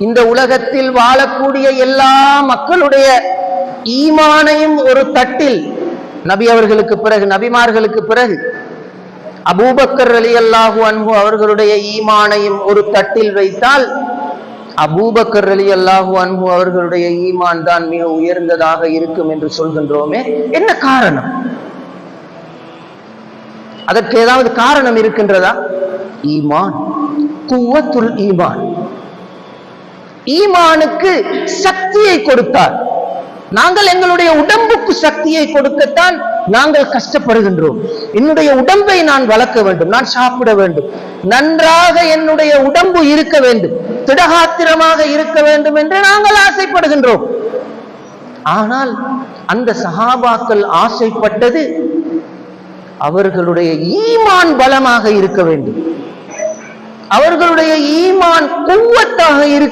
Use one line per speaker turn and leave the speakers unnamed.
இந்த உலகத்தில் வாழக்கூடிய எல்லா மக்களுடைய ஈமானையும் ஒரு தட்டில் நபி அவர்களுக்கு பிறகு நபிமார்களுக்கு பிறகு அபூபக்கர் அலி அல்லாஹு அன்பு அவர்களுடைய ஈமானையும் ஒரு தட்டில் வைத்தால் அபூபக்கர் அலி அல்லாஹு அன்பு அவர்களுடைய ஈமான் தான் மிக உயர்ந்ததாக இருக்கும் என்று சொல்கின்றோமே. என்ன காரணம்? அதற்கு ஏதாவது காரணம் இருக்கின்றதா? ஈமான். குவத்துல் ஈமான். ஈமானுக்கு சக்தியை கொடுத்தார். நாங்கள் எங்களுடைய உடம்புக்கு சக்தியை கொடுக்கத்தான் நாங்கள் கஷ்டப்படுகின்றோம். என்னுடைய உடம்பை நான் வளர்க்க வேண்டும் நான் சாப்பிட வேண்டும். நன்றாக என்னுடைய உடம்பு இருக்க வேண்டும் திடகாத்திரமாக இருக்க வேண்டும் என்று நாங்கள் ஆசைப்படுகின்றோம். ஆனால் அந்த சஹாபாக்கள் ஆசைப்பட்டது அவர்களுடைய ஈமான் பலமாக இருக்க வேண்டும். அவர்களுடைய ஈமான் குவத்தாக இருக்க